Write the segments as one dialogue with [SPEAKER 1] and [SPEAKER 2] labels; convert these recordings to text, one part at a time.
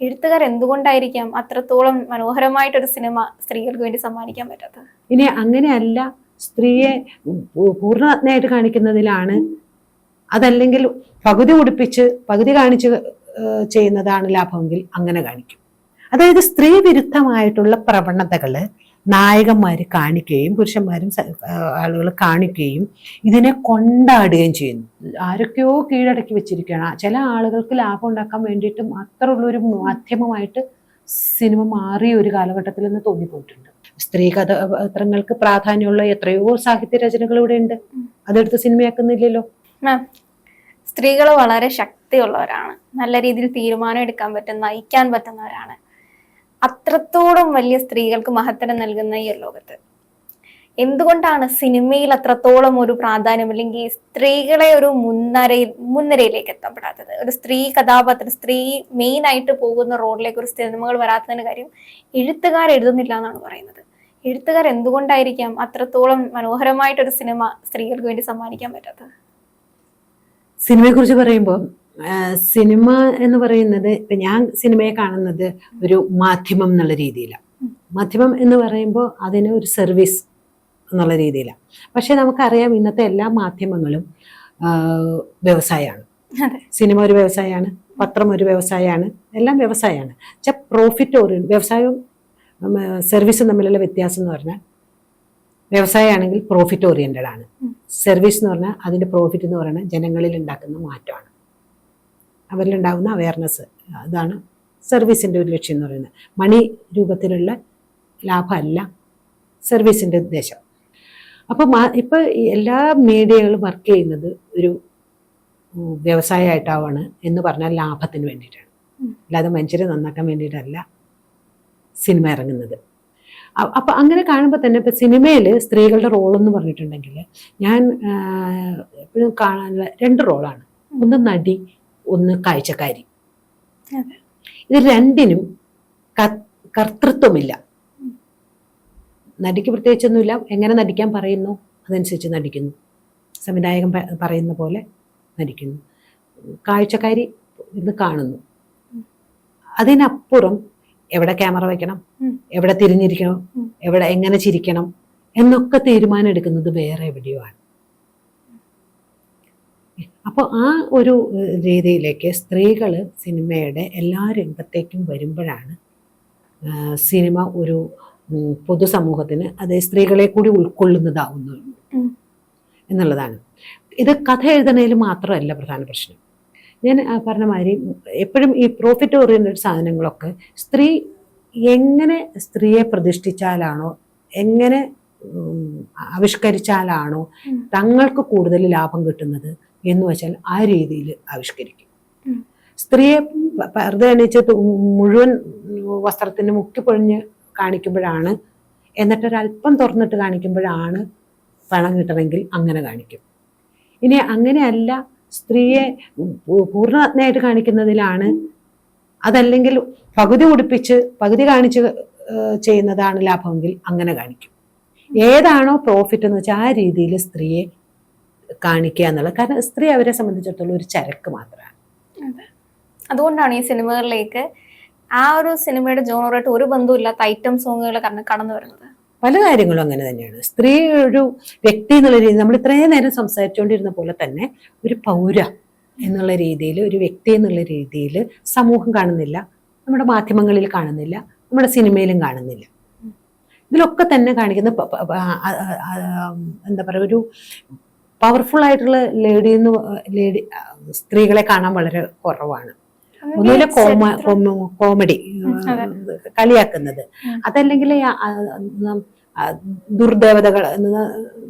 [SPEAKER 1] എഴുത്തുകാർ എന്തുകൊണ്ടായിരിക്കാം അത്രത്തോളം മനോഹരമായിട്ടൊരു സിനിമ സ്ത്രീകൾക്ക് വേണ്ടി സമ്മാനിക്കാൻ പറ്റാത്തത്?
[SPEAKER 2] ഇനി അങ്ങനെയല്ല സ്ത്രീയെ പൂ- കാണിക്കുന്നതിലാണ് അതല്ലെങ്കിൽ പകുതി ഉടുപ്പിച്ച് പകുതി കാണിച്ച് ചെയ്യുന്നതാണ് ലാഭമെങ്കിൽ അങ്ങനെ കാണിക്കും. അതായത് സ്ത്രീ വിരുദ്ധമായിട്ടുള്ള പ്രവണതകൾ നായകന്മാർ കാണിക്കുകയും പുരുഷന്മാരും ആളുകൾ കാണിക്കുകയും ഇതിനെ കൊണ്ടാടുകയും ചെയ്യുന്നു. ആരൊക്കെയോ കീഴടക്കി വെച്ചിരിക്കുകയാണ്. ചില ആളുകൾക്ക് ലാഭം ഉണ്ടാക്കാൻ വേണ്ടിയിട്ട് മാത്രമുള്ളൊരു മാധ്യമമായിട്ട് സിനിമ മാറിയ ഒരു കാലഘട്ടത്തിൽ നിന്ന് തോന്നിപ്പോയിട്ടുണ്ട്. സ്ത്രീ കഥാപാത്രങ്ങൾക്ക് പ്രാധാന്യമുള്ള എത്രയോ സാഹിത്യ രചനകൾ ഇവിടെ ഉണ്ട് അതെടുത്ത് സിനിമയാക്കുന്നില്ലല്ലോ?
[SPEAKER 1] മാം സ്ത്രീകൾ വളരെ ശക്തിയുള്ളവരാണ്. നല്ല രീതിയിൽ തീരുമാനം എടുക്കാൻ പറ്റും നയിക്കാൻ പറ്റുന്നവരാണ്. അത്രത്തോളം വലിയ സ്ത്രീകൾക്ക് മഹത്തരം നൽകുന്ന ഈ ലോകത്ത്. എന്തുകൊണ്ടാണ് സിനിമയിൽ അത്രത്തോളം ഒരു പ്രാധാന്യം അല്ലെങ്കിൽ സ്ത്രീകളെ ഒരു മുൻനിരയിൽ മുൻനിരയിലേക്ക് എത്തപ്പെടാത്തത്? ഒരു സ്ത്രീ കഥാപാത്രം സ്ത്രീ മെയിൻ ആയിട്ട് പോകുന്ന റോഡിലേക്ക് ഒരു സിനിമകൾ വരാത്തതിന് കാര്യം എഴുത്തുകാർ എഴുതുന്നില്ല എന്നാണ് പറയുന്നത്. എഴുത്തുകാർ എന്തുകൊണ്ടായിരിക്കാം അത്രത്തോളം മനോഹരമായിട്ടൊരു സിനിമ സ്ത്രീകൾക്ക് വേണ്ടി സമ്മാനിക്കാൻ പറ്റാത്തത്?
[SPEAKER 2] സിനിമയെ കുറിച്ച് പറയുമ്പോൾ സിനിമ എന്ന് പറയുന്നത് ഇപ്പൊ ഞാൻ സിനിമയെ കാണുന്നത് ഒരു മാധ്യമം എന്നുള്ള രീതിയിലാണ് മാധ്യമം എന്ന് പറയുമ്പോൾ അതിന് ഒരു സർവീസ് എന്നുള്ള രീതിയിലാണ് പക്ഷെ നമുക്കറിയാം ഇന്നത്തെ എല്ലാ മാധ്യമങ്ങളും വ്യവസായമാണ്. സിനിമ ഒരു വ്യവസായമാണ് പത്രം ഒരു വ്യവസായമാണ് എല്ലാം വ്യവസായമാണ്. പക്ഷെ പ്രോഫിറ്റ് ഓറിയൻ വ്യവസായവും സർവീസും തമ്മിലുള്ള വ്യത്യാസം എന്ന് പറഞ്ഞാൽ വ്യവസായമാണെങ്കിൽ പ്രോഫിറ്റ് ഓറിയന്റഡ് ആണ്. സർവീസ് എന്ന് പറഞ്ഞാൽ അതിന്റെ പ്രോഫിറ്റ് എന്ന് പറഞ്ഞാൽ ജനങ്ങളിൽ ഉണ്ടാക്കുന്ന മാറ്റമാണ്. അവരിലുണ്ടാകുന്ന അവയർനെസ് അതാണ് സർവീസിന്റെ ഒരു ലക്ഷ്യം എന്ന് പറയുന്നത്. മണി രൂപത്തിലുള്ള ലാഭമല്ല സർവീസിന്റെ ഉദ്ദേശം. അപ്പോൾ ഇപ്പോൾ എല്ലാ മീഡിയകളും വർക്ക് ചെയ്യുന്നത് ഒരു വ്യവസായമായിട്ടാവാണ് എന്ന് പറഞ്ഞാൽ ലാഭത്തിന് വേണ്ടിയിട്ടാണ്. അല്ലാതെ മനുഷ്യരെ നന്നാക്കാൻ വേണ്ടിയിട്ടല്ല സിനിമ ഇറങ്ങുന്നത്. അപ്പം അങ്ങനെ കാണുമ്പോൾ തന്നെ ഇപ്പം സിനിമയിൽ സ്ത്രീകളുടെ റോളെന്ന് പറഞ്ഞിട്ടുണ്ടെങ്കിൽ ഞാൻ എപ്പോഴും കാണാനുള്ള രണ്ട് റോളാണ്. ഒന്ന് നടി ഒന്ന് കാഴ്ചക്കാരി. ഇത് രണ്ടിനും കർത്തൃത്വമില്ല. നടിക്ക് പ്രത്യേകിച്ചൊന്നുമില്ല. എങ്ങനെ നടിക്കാൻ പറയുന്നു അതനുസരിച്ച് നടിക്കുന്നു. സംവിധായകൻ പറയുന്ന പോലെ നടിക്കുന്നു. കാഴ്ചക്കാരി ഇന്ന് കാണുന്നു. അതിനപ്പുറം എവിടെ ക്യാമറ വെക്കണം എവിടെ തിരിഞ്ഞിരിക്കണം എവിടെ എങ്ങനെ ചിരിക്കണം എന്നൊക്കെ തീരുമാനം എടുക്കുന്നത് വേറെ എവിടെയോ ആണ്. അപ്പോൾ ആ ഒരു രീതിയിലേക്ക് സ്ത്രീകൾ സിനിമയുടെ എല്ലാ രംഗത്തേക്കും വരുമ്പോഴാണ് സിനിമ ഒരു പൊതുസമൂഹത്തിന് അത് സ്ത്രീകളെ കൂടി ഉൾക്കൊള്ളുന്നതാവുന്നു എന്നുള്ളതാണ്. ഇത് കഥ എഴുതുന്നതിൽ മാത്രമല്ല പ്രധാന പ്രശ്നം. ഞാൻ പറഞ്ഞ മാതിരി എപ്പോഴും ഈ പ്രോഫിറ്റ് ഓറിയന്റഡ് സാധനങ്ങളൊക്കെ സ്ത്രീ എങ്ങനെ സ്ത്രീയെ പ്രതിഷ്ഠിച്ചാലാണോ എങ്ങനെ ആവിഷ്കരിച്ചാലാണോ തങ്ങൾക്ക് കൂടുതൽ ലാഭം കിട്ടുന്നത് എന്ന് വെച്ചാൽ ആ രീതിയിൽ ആവിഷ്കരിക്കും. സ്ത്രീയെ പ- പർദ്ദ അണിച്ച് തു- മുഴുവൻ വസ്ത്രത്തിന് മുക്കിപ്പൊഴിഞ്ഞ് കാണിക്കുമ്പോഴാണ് എന്നിട്ടൊരല്പം തുറന്നിട്ട് കാണിക്കുമ്പോഴാണ് പണം കിട്ടണമെങ്കിൽ അങ്ങനെ കാണിക്കും. ഇനി അങ്ങനെയല്ല സ്ത്രീയെ പൂ- കാണിക്കുന്നതിലാണ് അതല്ലെങ്കിൽ പകുതി ഉടുപ്പിച്ച് പകുതി കാണിച്ച് ചെയ്യുന്നതാണ് ലാഭമെങ്കിൽ അങ്ങനെ കാണിക്കും. ഏതാണോ പ്രോഫിറ്റ് എന്ന് വെച്ചാൽ ആ രീതിയിൽ സ്ത്രീയെ കാണിക്കുക എന്നുള്ളത്. കാരണം സ്ത്രീ അവരെ സംബന്ധിച്ചിടത്തോളം ഒരു ചരക്ക് മാത്രമാണ്.
[SPEAKER 1] അതുകൊണ്ടാണ് ഈ സിനിമകളിലേക്ക് ആ ഒരു സിനിമയുടെ ജോണറായിട്ട് ഒരു ബന്ധമില്ലാത്ത ഐറ്റം സോങ്ങുകൾ കാരണം കടന്നു വരുന്നത്.
[SPEAKER 2] പല കാര്യങ്ങളും അങ്ങനെ തന്നെയാണ്. സ്ത്രീ ഒരു വ്യക്തി എന്നുള്ള രീതിയിൽ നമ്മൾ ഇത്രയും നേരം സംസാരിച്ചുകൊണ്ടിരുന്ന പോലെ തന്നെ ഒരു പൗര എന്നുള്ള രീതിയിൽ ഒരു വ്യക്തി എന്നുള്ള രീതിയിൽ സമൂഹം കാണുന്നില്ല നമ്മുടെ മാധ്യമങ്ങളിൽ കാണുന്നില്ല നമ്മുടെ സിനിമയിലും കാണുന്നില്ല. ഇതിലൊക്കെ തന്നെ കാണിക്കുന്ന എന്താ പറയുക ഒരു പവർഫുൾ ആയിട്ടുള്ള ലേഡി എന്ന് ലേഡി സ്ത്രീകളെ കാണാൻ വളരെ കുറവാണ്. ഒന്നുമില്ല കോമ കോമ- കോമഡി കളിയാക്കുന്നത്. അതല്ലെങ്കിൽ ദുർദേവതകൾ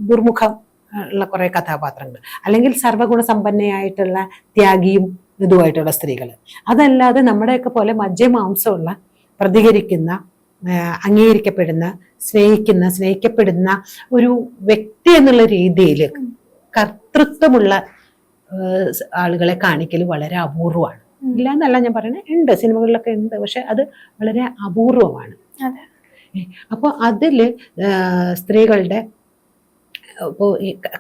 [SPEAKER 2] ദുർമുഖം ഉള്ള കുറെ കഥാപാത്രങ്ങൾ. അല്ലെങ്കിൽ സർവഗുണ സമ്പന്നയായിട്ടുള്ള ത്യാഗിയും ഇതുമായിട്ടുള്ള സ്ത്രീകൾ അതല്ലാതെ നമ്മുടെയൊക്കെ പോലെ മജ്ജമാംസമുള്ള പ്രതികരിക്കുന്ന അംഗീകരിക്കപ്പെടുന്ന സ്നേഹിക്കുന്ന സ്നേഹിക്കപ്പെടുന്ന ഒരു വ്യക്തി എന്നുള്ള രീതിയിൽ. കർത്തൃത്വമുള്ള ആളുകളെ കാണിക്കൽ വളരെ അപൂർവമാണ്. ഇല്ല എന്നല്ല ഞാൻ പറയുന്നത് ഉണ്ട് സിനിമകളിലൊക്കെ ഉണ്ട് പക്ഷെ അത് വളരെ അപൂർവമാണ്. അപ്പോൾ അതിൽ സ്ത്രീകളുടെ ഇപ്പോൾ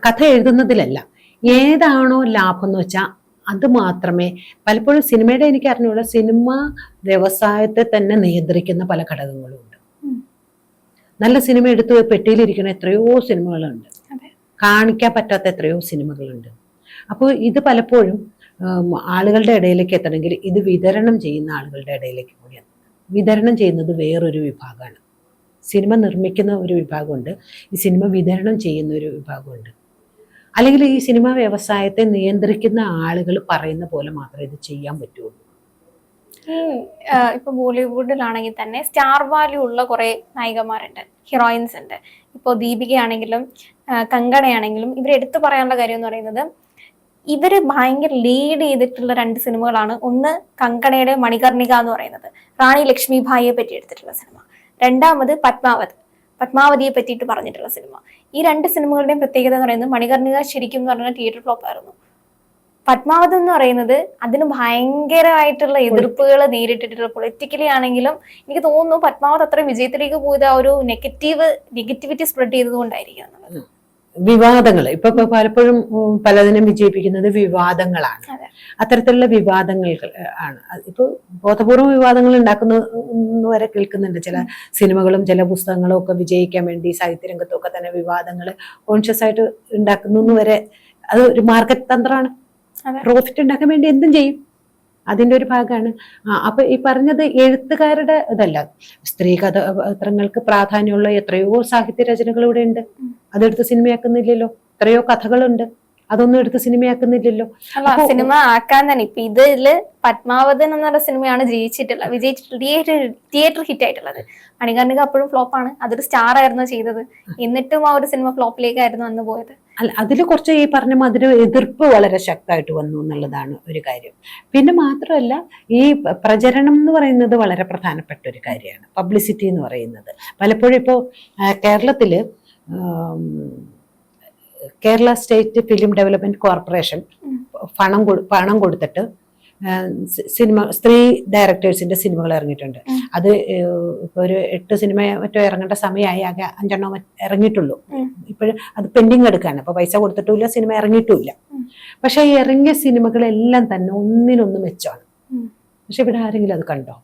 [SPEAKER 2] കഥ എഴുതുന്നതിലല്ല ഏതാണോ ലാഭം എന്ന് വെച്ചാൽ അത് മാത്രമേ പലപ്പോഴും സിനിമയുടെ എനിക്ക് അറിഞ്ഞുള്ള സിനിമ വ്യവസായത്തെ തന്നെ നിയന്ത്രിക്കുന്ന പല ഘടകങ്ങളും ഉണ്ട്
[SPEAKER 1] നല്ല
[SPEAKER 2] സിനിമ എടുത്ത് പെട്ടിയിലിരിക്കുന്ന എത്രയോ സിനിമകളുണ്ട്. കാണിക്കാൻ പറ്റാത്ത എത്രയോ സിനിമകളുണ്ട്. അപ്പോൾ ഇത് പലപ്പോഴും ആളുകളുടെ ഇടയിലേക്ക് എത്തണമെങ്കിൽ ഇത് വിതരണം ചെയ്യുന്ന ആളുകളുടെ ഇടയിലേക്ക് കൂടിയാണ്. വിതരണം ചെയ്യുന്നത് വേറൊരു വിഭാഗമാണ്. സിനിമ നിർമ്മിക്കുന്ന ഒരു വിഭാഗമുണ്ട് ഈ സിനിമ വിതരണം ചെയ്യുന്ന ഒരു വിഭാഗമുണ്ട്. അല്ലെങ്കിൽ ഈ സിനിമ വ്യവസായത്തെ നിയന്ത്രിക്കുന്ന ആളുകൾ പറയുന്ന പോലെ മാത്രമേ ഇത് ചെയ്യാൻ പറ്റുള്ളൂ.
[SPEAKER 1] ഇപ്പൊ ബോളിവുഡിലാണെങ്കിൽ തന്നെ സ്റ്റാർ വാല്യൂ ഉള്ള കുറെ നായികമാരുണ്ട്. ഹീറോയിൻസ് ഉണ്ട്. ഇപ്പോൾ ദീപികയാണെങ്കിലും കങ്കണയാണെങ്കിലും ഇവർ എടുത്തു പറയാനുള്ള കാര്യം എന്ന് പറയുന്നത് ഇവർ ഭയങ്കര ലീഡ് ചെയ്തിട്ടുള്ള രണ്ട് സിനിമകളാണ്. ഒന്ന് കങ്കണയുടെ മണികർണിക എന്ന് പറയുന്നത്. റാണി ലക്ഷ്മി ഭായിയെ പറ്റി എടുത്തിട്ടുള്ള സിനിമ. രണ്ടാമത് പത്മാവത്. പത്മാവതിയെ പറ്റിയിട്ട് പറഞ്ഞിട്ടുള്ള സിനിമ. ഈ രണ്ട് സിനിമകളുടെയും പ്രത്യേകത എന്ന് പറയുന്നത് മണികർണിക ശരിക്കും എന്ന് പറഞ്ഞാൽ തിയേറ്റർ ഫ്ലോപ്പ് ആയിരുന്നു. പത്മാവത് എന്ന് പറയുന്നത് അതിന് ഭയങ്കരമായിട്ടുള്ള എതിർപ്പുകൾ നേരിട്ടിട്ടുള്ള പൊളിറ്റിക്കലി ആണെങ്കിലും എനിക്ക് തോന്നുന്നു പത്മാവത് അത്രയും വിജയത്തിലേക്ക് പോയത് ആ ഒരു നെഗറ്റീവ് നെഗറ്റിവിറ്റി സ്പ്രെഡ് ചെയ്തതുകൊണ്ടായിരിക്കും
[SPEAKER 2] വിവാദങ്ങൾ. ഇപ്പൊ ഇപ്പൊ പലപ്പോഴും പലതിനും വിജയിപ്പിക്കുന്നത് വിവാദങ്ങളാണ്. അത്തരത്തിലുള്ള വിവാദങ്ങൾ ആണ്. ഇപ്പൊ ബോധപൂർവം വിവാദങ്ങൾ ഉണ്ടാക്കുന്ന വരെ കേൾക്കുന്നുണ്ട്. ചില സിനിമകളും ചില പുസ്തകങ്ങളും ഒക്കെ വിജയിക്കാൻ വേണ്ടി സാഹിത്യ രംഗത്തൊക്കെ തന്നെ വിവാദങ്ങൾ കോൺഷ്യസ് ആയിട്ട് ഉണ്ടാക്കുന്നു വരെ അത് ഒരു മാർക്കറ്റ് തന്ത്രമാണ്. പ്രോഫിറ്റ് ഉണ്ടാക്കാൻ വേണ്ടി എന്തും ചെയ്യും. അതിന്റെ ഒരു ഭാഗമാണ്. അപ്പൊ ഈ പറഞ്ഞത് എഴുത്തുകാരുടെ ഇതല്ല. സ്ത്രീ കഥാപാത്രങ്ങൾക്ക് പ്രാധാന്യമുള്ള എത്രയോ സാഹിത്യ രചനകൾ ഇവിടെ ഉണ്ട്. അതെടുത്ത് സിനിമയാക്കുന്നില്ലല്ലോ. എത്രയോ കഥകളുണ്ട്. അതൊന്നും എടുത്ത് സിനിമയാക്കുന്നില്ലല്ലോ.
[SPEAKER 1] സിനിമ ആക്കാൻ തന്നെ ഇപ്പൊ ഇതിൽ പത്മാവതൻ എന്നുള്ള സിനിമയാണ് ജയിച്ചിട്ടുള്ളത് വിജയിച്ചിട്ടുള്ള തിയേറ്റർ തിയേറ്റർ ഹിറ്റ് ആയിട്ടുള്ളത്. മണികർണിക അപ്പോഴും ഫ്ലോപ്പാണ് അതൊരു സ്റ്റാർ ആയിരുന്നു ചെയ്തത്. എന്നിട്ടും ആ ഒരു സിനിമ ഫ്ലോപ്പിലേക്കായിരുന്നു അന്ന് പോയത്.
[SPEAKER 2] അല്ല അതിൽ കുറച്ച് ഈ പറഞ്ഞ മാതിരി എതിർപ്പ് വളരെ ശക്തമായിട്ട് വന്നു എന്നുള്ളതാണ് ഒരു കാര്യം പിന്നെ മാത്രമല്ല ഈ പ്രചരണം എന്ന് പറയുന്നത് വളരെ പ്രധാനപ്പെട്ട ഒരു കാര്യമാണ് പബ്ലിസിറ്റി എന്ന് പറയുന്നത് പലപ്പോഴും ഇപ്പോൾ കേരളത്തിൽ Kerala state film development corporation. പണം കൊടു പണം കൊടുത്തിട്ട് സിനിമ സ്ത്രീ ഡയറക്ടേഴ്സിന്റെ സിനിമകൾ ഇറങ്ങിയിട്ടുണ്ട്. അത് ഇപ്പൊ ഒരു എട്ട് സിനിമ മറ്റോ ഇറങ്ങേണ്ട സമയമായി ആകെ അഞ്ചെണ്ണോ ഇറങ്ങിയിട്ടുള്ളൂ. ഇപ്പോഴും അത് പെൻഡിങ് എടുക്കാണ് അപ്പൊ പൈസ കൊടുത്തിട്ടില്ല സിനിമ ഇറങ്ങിയിട്ടുമില്ല. പക്ഷേ ഈ ഇറങ്ങിയ സിനിമകളെല്ലാം തന്നെ ഒന്നിനൊന്ന് മെച്ചമാണ്. പക്ഷെ ഇവിടെ ആരെങ്കിലും അത് കണ്ടോ?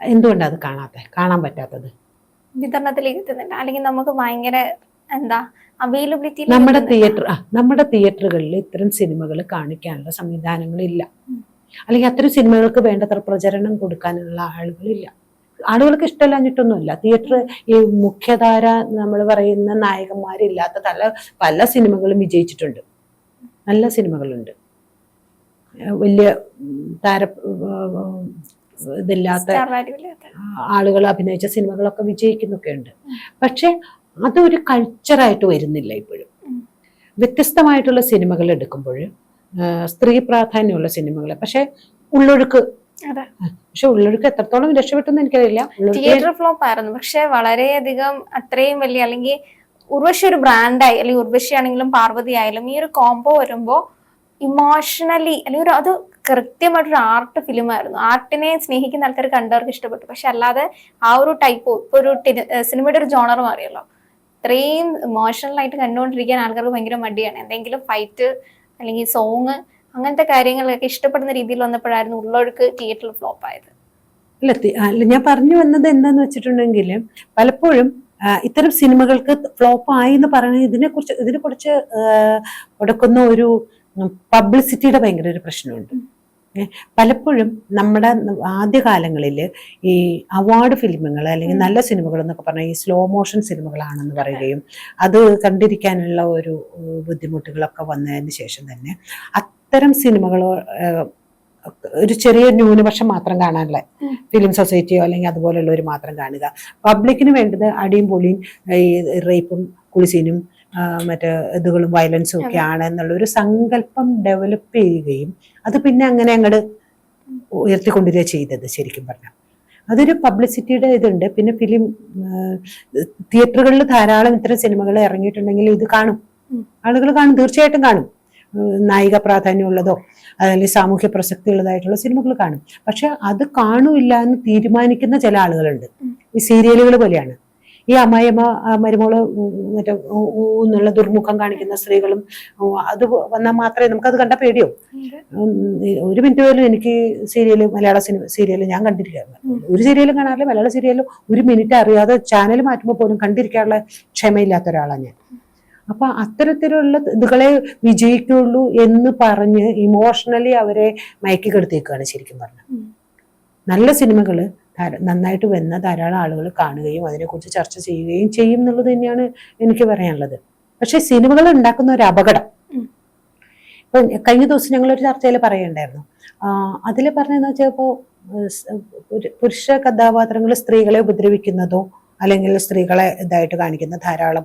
[SPEAKER 2] എന്തുകൊണ്ടാണ് അത് കാണാത്ത? കാണാൻ പറ്റാത്തത്?
[SPEAKER 1] വിതരണത്തിലേക്ക് എത്തുന്നില്ല അല്ലെങ്കിൽ നമുക്ക് ഭയങ്കര എന്താ അവൈലബിലിറ്റി
[SPEAKER 2] നമ്മുടെ തിയേറ്റർ നമ്മുടെ തിയേറ്ററുകളിൽ ഇത്തരം സിനിമകൾ കാണിക്കാനുള്ള സംവിധാനങ്ങളില്ല. അല്ലെങ്കിൽ അത്തരം സിനിമകൾക്ക് വേണ്ടത്ര പ്രചരണം കൊടുക്കാനുള്ള ആളുകളില്ല. ആളുകൾക്ക് ഇഷ്ടമല്ലാഞ്ഞിട്ടൊന്നുമില്ല. തിയേറ്റർ ഈ മുഖ്യധാര നമ്മൾ പറയുന്ന നായകന്മാരില്ലാത്ത പല പല സിനിമകളും വിജയിച്ചിട്ടുണ്ട്. നല്ല സിനിമകളുണ്ട്. വലിയ താര ഇതില്ലാത്ത ആളുകൾ അഭിനയിച്ച സിനിമകളൊക്കെ വിജയിക്കുന്നൊക്കെ ഉണ്ട് പക്ഷെ അതൊരു കൾച്ചറായിട്ട് വരുന്നില്ല ഇപ്പോഴും. വ്യത്യസ്തമായിട്ടുള്ള സിനിമകൾ എടുക്കുമ്പോൾ സ്ത്രീ പ്രാധാന്യമുള്ള സിനിമകൾ പക്ഷെ ഉള്ളൊഴുക്ക്. പക്ഷെ ഉള്ളൊഴുക്ക് എത്രത്തോളം രക്ഷപ്പെട്ടെന്ന് എനിക്കറിയില്ല.
[SPEAKER 1] തിയേറ്റർ ഫ്ലോപ്പ് ആയിരുന്നു പക്ഷെ വളരെയധികം അത്രയും വലിയ അല്ലെങ്കിൽ ഉർവശി ഒരു ബ്രാൻഡായി അല്ലെങ്കിൽ ഉർവശി ആണെങ്കിലും പാർവതി ആയാലും ഈ ഒരു കോംബോ വരുമ്പോ ഇമോഷണലി അല്ലെങ്കിൽ ഒരു അത് കൃത്യമായിട്ടൊരു ആർട്ട് ഫിലിം ആയിരുന്നു. ആർട്ടിനെ സ്നേഹിക്കുന്ന ആൾക്കാർ കണ്ടവർക്ക് ഇഷ്ടപ്പെട്ടു. പക്ഷെ അല്ലാതെ ആ ഒരു ടൈപ്പ് ഇപ്പൊ ഒരു സിനിമയുടെ ഒരു ജോണർ മാറിയല്ലോ. ഇത്രയും ഇമോഷണൽ ആയിട്ട് കണ്ടുകൊണ്ടിരിക്കാൻ ആൾക്കാർക്ക് ഭയങ്കര മടിയാണ്. എന്തെങ്കിലും ഫൈറ്റ് അല്ലെങ്കിൽ സോങ് അങ്ങനത്തെ കാര്യങ്ങളൊക്കെ ഇഷ്ടപ്പെടുന്ന രീതിയിൽ വന്നപ്പോഴായിരുന്നു ഉള്ളൊഴുക്ക് തിയേറ്ററിൽ ഫ്ലോപ്പ് ആയത്.
[SPEAKER 2] അല്ല അല്ല ഞാൻ പറഞ്ഞു വന്നത് എന്താന്ന് വെച്ചിട്ടുണ്ടെങ്കിൽ പലപ്പോഴും ഇത്തരം സിനിമകൾക്ക് ഫ്ലോപ്പ് ആയി എന്ന് പറയുന്നത് ഇതിനെ കുറിച്ച് ഇതിനെ കുറിച്ച് കൊടുക്കുന്ന ഒരു പബ്ലിസിറ്റിയുടെ ഭയങ്കര ഒരു പ്രശ്നമുണ്ട്. പലപ്പോഴും നമ്മുടെ ആദ്യകാലങ്ങളിൽ ഈ അവാർഡ് ഫിലിമുകൾ അല്ലെങ്കിൽ നല്ല സിനിമകൾ എന്നൊക്കെ പറഞ്ഞാൽ ഈ സ്ലോ മോഷൻ സിനിമകളാണെന്ന് പറയുകയും അത് കണ്ടിരിക്കാനുള്ള ഒരു ബുദ്ധിമുട്ടുകളൊക്കെ വന്നതിന് ശേഷം തന്നെ അത്തരം സിനിമകൾ ഒരു ചെറിയ ന്യൂനപക്ഷം മാത്രം കാണാനുള്ള. ഫിലിം സൊസൈറ്റിയോ അല്ലെങ്കിൽ അതുപോലെയുള്ളവർ മാത്രം കാണുക. പബ്ലിക്കിന് വേണ്ടത് അടിയും പൊളിയും ഈ റേപ്പും കുളിസീനും മറ്റേ ഇതുകളും വയലൻസും ഒക്കെ ആണ് എന്നുള്ള ഒരു സങ്കല്പം ഡെവലപ്പ് ചെയ്യുകയും അത് പിന്നെ അങ്ങനെ അങ്ങോട്ട് ഉയർത്തിക്കൊണ്ടുവരിക ചെയ്തത് ശരിക്കും പറഞ്ഞാൽ അതൊരു പബ്ലിസിറ്റിയുടെ ഇതുണ്ട്. പിന്നെ ഫിലിം തിയേറ്ററുകളിൽ ധാരാളം ഇത്തരം സിനിമകൾ ഇറങ്ങിയിട്ടുണ്ടെങ്കിൽ ഇത് കാണും. ആളുകൾ കാണും. തീർച്ചയായിട്ടും കാണും. നായിക പ്രാധാന്യമുള്ളതോ അല്ലെങ്കിൽ സാമൂഹ്യ പ്രസക്തി ഉള്ളതായിട്ടുള്ള സിനിമകൾ കാണും. പക്ഷെ അത് കാണൂല്ല എന്ന് തീരുമാനിക്കുന്ന ചില ആളുകളുണ്ട്. ഈ സീരിയലുകൾ പോലെയാണ്. ഈ അമ്മായിയമ്മ മരുമോൾ മറ്റേ എന്നുള്ള ദുർമുഖം കാണിക്കുന്ന സ്ത്രീകളും അത് വന്നാൽ മാത്രമേ നമുക്കത് കണ്ട പേടിയോ? ഒരു മിനിറ്റ് പോലും എനിക്ക് സീരിയൽ മലയാള സിനിമ സീരിയൽ ഞാൻ കണ്ടിരിക്കാറില്ല. ഒരു സീരിയലും കാണാറില്ല മലയാള സീരിയലും ഒരു മിനിറ്റ് അറിയാതെ ചാനൽ മാറ്റുമ്പോൾ പോലും കണ്ടിരിക്കാനുള്ള ക്ഷമയില്ലാത്ത ഒരാളാണ് ഞാൻ. അപ്പൊ അത്തരത്തിലുള്ള ഇതുകളെ വിജയിക്കുള്ളൂ എന്ന് പറഞ്ഞ് ഇമോഷണലി അവരെ മയക്കി കെടുത്തേക്കുകയാണ് ശരിക്കും പറഞ്ഞത് നല്ല സിനിമകൾ നന്നായിട്ട് വന്ന ധാരാളം ആളുകൾ കാണുകയും അതിനെക്കുറിച്ച് ചർച്ച ചെയ്യുകയും ചെയ്യും എന്നുള്ളത് തന്നെയാണ് എനിക്ക് പറയാനുള്ളത്. പക്ഷെ സിനിമകൾ ഉണ്ടാക്കുന്ന ഒരു അപകടം. ഇപ്പൊ കഴിഞ്ഞ ദിവസം ഞങ്ങളൊരു ചർച്ചയിൽ പറയുണ്ടായിരുന്നു. അതിൽ പറഞ്ഞതെന്ന് വെച്ചാൽ ഇപ്പോൾ പുരുഷ കഥാപാത്രങ്ങൾ സ്ത്രീകളെ ഉപദ്രവിക്കുന്നതോ അല്ലെങ്കിൽ സ്ത്രീകളെ ഇതായിട്ട് കാണിക്കുന്ന ധാരാളം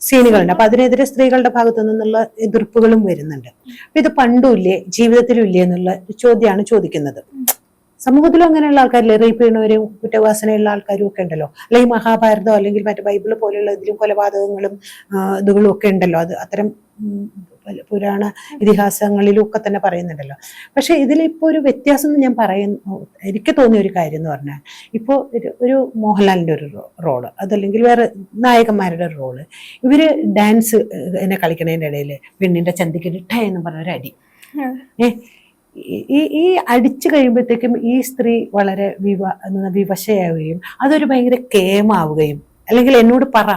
[SPEAKER 2] സീനുകളുണ്ട്. അപ്പൊ അതിനെതിരെ സ്ത്രീകളുടെ ഭാഗത്തു നിന്നുള്ള എതിർപ്പുകളും വരുന്നുണ്ട്. അപ്പൊ ഇത് പണ്ടും ഇല്ലേ? ജീവിതത്തിലും ഇല്ലേ? എന്നുള്ള ചോദ്യമാണ് ചോദിക്കുന്നത്. സമൂഹത്തിലും അങ്ങനെയുള്ള ആൾക്കാരില്ലേ? റേപ്പ് ചെയ്യണവരും കുറ്റവാസനയുള്ള ആൾക്കാരും ഒക്കെ ഉണ്ടല്ലോ. അല്ലെങ്കിൽ മഹാഭാരതം അല്ലെങ്കിൽ മറ്റു ബൈബിൾ പോലെയുള്ള ഇതിലും കൊലപാതകങ്ങളും ഇതുകളും ഒക്കെ ഉണ്ടല്ലോ. അത് അത്തരം പുരാണ ഇതിഹാസങ്ങളിലും ഒക്കെ തന്നെ പറയുന്നുണ്ടല്ലോ. പക്ഷെ ഇതിലിപ്പോ ഒരു വ്യത്യാസം എന്ന് ഞാൻ പറയുന്നു എനിക്ക് തോന്നിയ ഒരു കാര്യം എന്ന് പറഞ്ഞാൽ ഇപ്പോൾ ഒരു ഒരു മോഹൻലാലിന്റെ ഒരു റോൾ അതല്ലെങ്കിൽ വേറെ നായകന്മാരുടെ ഒരു റോൾ. ഇവർ ഡാൻസ് എന്നെ കളിക്കുന്നതിന്റെ ഇടയിൽ പെണ്ണിന്റെ ചന്തിക്ക് ഇട്ട എന്ന് പറഞ്ഞ ഒരു അടി ഏ, ഈ- ഈ അടിച്ചു കഴിയുമ്പോഴത്തേക്കും ഈ സ്ത്രീ വളരെ വിവ വിവശയാവുകയും അതൊരു ഭയങ്കര കേമാവുകയും അല്ലെങ്കിൽ എന്നോട് പറ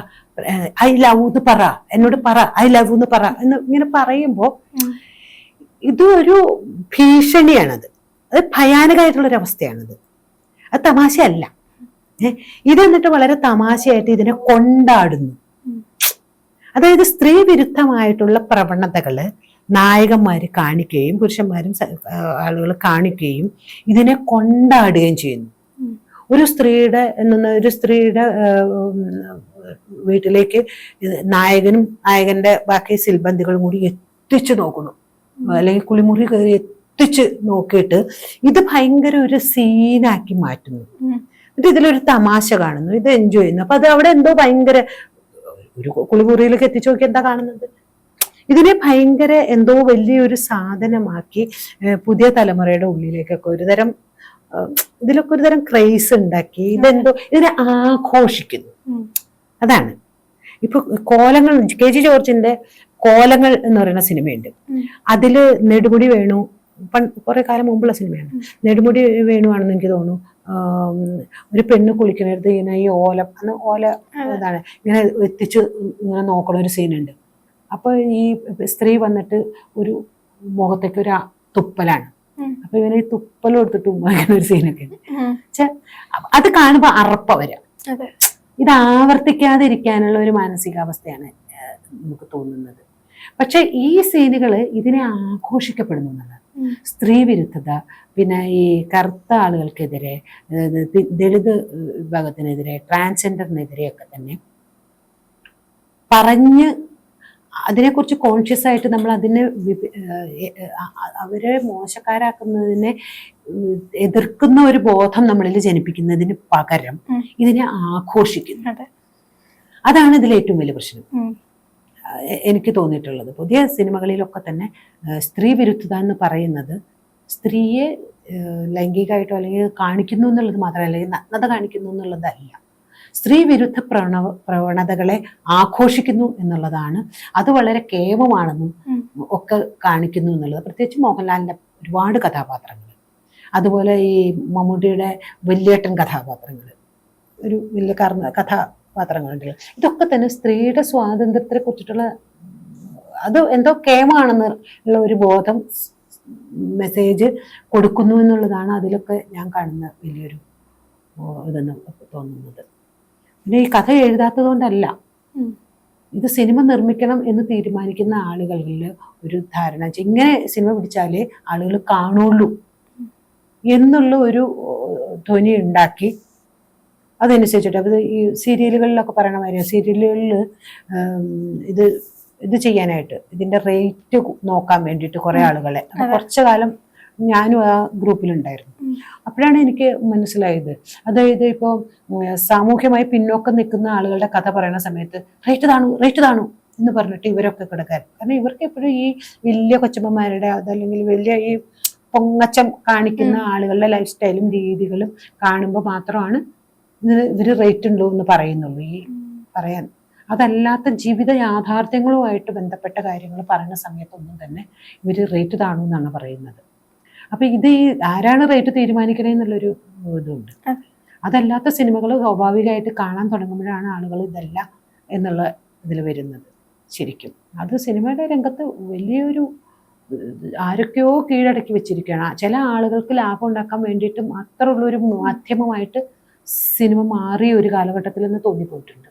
[SPEAKER 2] ഐ ലവ് എന്ന് പറ എന്നോട് പറ ഐ ലവ് എന്ന് പറ എന്ന് ഇങ്ങനെ പറയുമ്പോൾ
[SPEAKER 1] ഇതൊരു
[SPEAKER 2] ഇത് ഒരു ഭീഷണിയാണത്. അത് ഭയാനകമായിട്ടുള്ളൊരു അവസ്ഥയാണത് അത് തമാശയല്ല. ഇത് എന്നിട്ട് വളരെ തമാശയായിട്ട് ഇതിനെ കൊണ്ടാടുന്നു. അതായത് സ്ത്രീ വിരുദ്ധമായിട്ടുള്ള പ്രവണതകൾ നായകന്മാര് കാണിക്കുകയും പുരുഷന്മാരും ആളുകൾ കാണിക്കുകയും ഇതിനെ കൊണ്ടാടുകയും ചെയ്യുന്നു. ഒരു സ്ത്രീയുടെ എന്ന ഒരു സ്ത്രീയുടെ വീട്ടിലേക്ക് നായകനും നായകന്റെ ബാക്കി സിൽബന്ധികളും കൂടി എത്തിച്ചു നോക്കുന്നു. അല്ലെങ്കിൽ കുളിമുറി കയറി എത്തിച്ച് നോക്കിയിട്ട് ഇത് ഭയങ്കര ഒരു സീനാക്കി മാറ്റുന്നു. എന്നിട്ട് ഇതിലൊരു തമാശ കാണുന്നു. ഇത് എൻജോയ് ചെയ്യുന്നു. അപ്പൊ അത് അവിടെ എന്തോ ഭയങ്കര ഒരു കുളിമുറിയിലേക്ക് എത്തിച്ചു നോക്കി എന്താ കാണുന്നത്? ഇതിനെ ഭയങ്കര എന്തോ വലിയൊരു സാധനമാക്കി പുതിയ തലമുറയുടെ ഉള്ളിലേക്കൊക്കെ ഒരുതരം ഇതിലൊക്കെ ഒരുതരം ക്രൈസ് ഉണ്ടാക്കി. ഇതെന്തോ ഇതിനെ ആഘോഷിക്കുന്നു. അതാണ്. ഇപ്പൊ കോലങ്ങൾ കെ ജി ജോർജിന്റെ കോലങ്ങൾ എന്ന് പറയുന്ന സിനിമയുണ്ട്. അതിൽ നെടുമുടി വേണു കുറെ കാലം മുമ്പുള്ള സിനിമയാണ്. നെടുമുടി വേണുവാണെന്ന് എനിക്ക് തോന്നുന്നു. ഒരു പെണ്ണ് കുളിക്കുന്നിടത്ത് ഇങ്ങനെ ഈ ഓല അന്ന് ഓല ഇതാണ്. ഇങ്ങനെ എത്തിച്ച് ഇങ്ങനെ നോക്കണ ഒരു സീനുണ്ട് അപ്പൊ ഈ സ്ത്രീ വന്നിട്ട് ഒരു മുഖത്തേക്ക് ഒരു തുപ്പലാണ്. അപ്പൊ ഇവന് ഈ തുപ്പൽ കൊടുത്തിട്ട് ഉമ്മാക്കുന്ന ഒരു സീനൊക്കെ. അത് കാണുമ്പോ അറപ്പ വരാം. ഇത് ആവർത്തിക്കാതിരിക്കാനുള്ള ഒരു മാനസികാവസ്ഥയാണ് നമുക്ക് തോന്നുന്നത്. പക്ഷെ ഈ സീനുകൾ ഇതിനെ ആഘോഷിക്കപ്പെടുന്നു
[SPEAKER 1] എന്നുള്ളത്.
[SPEAKER 2] സ്ത്രീ വിരുദ്ധത പിന്നെ ഈ കറുത്ത ആളുകൾക്കെതിരെ ദളിത് വിഭാഗത്തിനെതിരെ ട്രാൻസ്ജെൻഡറിനെതിരെ ഒക്കെ തന്നെ പറഞ്ഞ് അതിനെക്കുറിച്ച് കോൺഷ്യസ് ആയിട്ട് നമ്മൾ അതിനെ അവരെ മോശക്കാരാക്കുന്നതിനെ എതിർക്കുന്ന ഒരു ബോധം നമ്മളിൽ ജനിപ്പിക്കുന്നതിന് പകരം ഇതിനെ ആഘോഷിക്കുന്നു. അതാണ് ഇതിലെ ഏറ്റവും വലിയ പ്രശ്നം. എനിക്ക് തോന്നിയിട്ടുള്ളത്. പുതിയ സിനിമകളിലൊക്കെ തന്നെ സ്ത്രീ വിരുദ്ധത എന്ന് പറയുന്നത് സ്ത്രീയെ ലൈംഗികമായിട്ടോ അല്ലെങ്കിൽ കാണിക്കുന്നു എന്നുള്ളത് മാത്രമല്ല നഗ്നത കാണിക്കുന്നു എന്നുള്ളതല്ല. സ്ത്രീ വിരുദ്ധ പ്രവണ പ്രവണതകളെ ആഘോഷിക്കുന്നു എന്നുള്ളതാണ്. അത് വളരെ കേവമാണെന്നും ഒക്കെ കാണിക്കുന്നു എന്നുള്ളത്. പ്രത്യേകിച്ച് മോഹൻലാലിന്റെ ഒരുപാട് കഥാപാത്രങ്ങൾ. അതുപോലെ ഈ മമ്മൂട്ടിയുടെ വല്യേട്ടൻ കഥാപാത്രങ്ങൾ. ഒരു വലിയ കർണ കഥാപാത്രങ്ങളുണ്ടല്ലോ. ഇതൊക്കെ തന്നെ സ്ത്രീയുടെ സ്വാതന്ത്ര്യത്തെ കുറിച്ചിട്ടുള്ള അത് എന്തോ കേമാണെന്ന് ഉള്ള ഒരു ബോധം മെസ്സേജ് കൊടുക്കുന്നു എന്നുള്ളതാണ് അതിലൊക്കെ ഞാൻ കാണുന്ന വലിയൊരു ഇതെന്ന് തോന്നുന്നത്. പിന്നെ ഈ കഥ എഴുതാത്തത് കൊണ്ടല്ല. ഇത് സിനിമ നിർമ്മിക്കണം എന്ന് തീരുമാനിക്കുന്ന ആളുകളിൽ ഒരു ധാരണ. ഇങ്ങനെ സിനിമ പിടിച്ചാലേ ആളുകൾ കാണുള്ളൂ എന്നുള്ള ഒരു ധ്വനി ഉണ്ടാക്കി അതനുസരിച്ചിട്ട്. അത് ഈ സീരിയലുകളിലൊക്കെ പറയണ മാതിരി സീരിയലുകളിൽ ഇത് ഇത് ചെയ്യാനായിട്ട് ഇതിന്റെ റേറ്റ് നോക്കാൻ വേണ്ടിയിട്ട് കുറേ ആളുകളെ. കുറച്ചു കാലം ഞാനും ആ ഗ്രൂപ്പിലുണ്ടായിരുന്നു. അപ്പോഴാണ് എനിക്ക് മനസ്സിലായത്. അതായത് ഇപ്പോൾ സാമൂഹ്യമായി പിന്നോക്കം നിൽക്കുന്ന ആളുകളുടെ കഥ പറയുന്ന സമയത്ത് റേറ്റ് താണു റേറ്റ് താണു എന്ന് പറഞ്ഞിട്ട് ഇവരൊക്കെ കിടക്കാൻ കാരണം ഇവർക്ക് എപ്പോഴും ഈ വലിയ കൊച്ചമ്മമാരുടെ അതല്ലെങ്കിൽ വലിയ ഈ പൊങ്ങച്ചം കാണിക്കുന്ന ആളുകളുടെ ലൈഫ് സ്റ്റൈലും രീതികളും കാണുമ്പോൾ മാത്രമാണ് ഇവർ റേറ്റ് ഉള്ളൂ എന്ന് പറയുന്നുള്ളൂ ഈ പറയാൻ. അതല്ലാത്ത ജീവിത യാഥാർത്ഥ്യങ്ങളുമായിട്ട് ബന്ധപ്പെട്ട കാര്യങ്ങൾ പറയുന്ന സമയത്തൊന്നും തന്നെ ഇവർ റേറ്റ് താണു എന്നാണ് പറയുന്നത്. അപ്പൊ ഇത് ഈ ആരാണ് റേറ്റ് തീരുമാനിക്കണേ എന്നുള്ളൊരു ഇതുണ്ട്.
[SPEAKER 1] അതെ.
[SPEAKER 2] അതല്ലാത്ത സിനിമകൾ സ്വാഭാവികമായിട്ട് കാണാൻ തുടങ്ങുമ്പോഴാണ് ആളുകൾ ഇതല്ല എന്നുള്ള ഇതിൽ വരുന്നത്. ശരിക്കും. അത് സിനിമയുടെ രംഗത്ത് വലിയൊരു ആരൊക്കെയോ കീഴടക്കി വെച്ചിരിക്കുകയാണ്. ചില ആളുകൾക്ക് ലാഭം ഉണ്ടാക്കാൻ വേണ്ടിയിട്ട് അത്ര ഉള്ളൊരു മാധ്യമമായിട്ട് സിനിമ മാറിയ ഒരു കാലഘട്ടത്തിൽ നിന്ന് തോന്നിപ്പോയിട്ടുണ്ട്.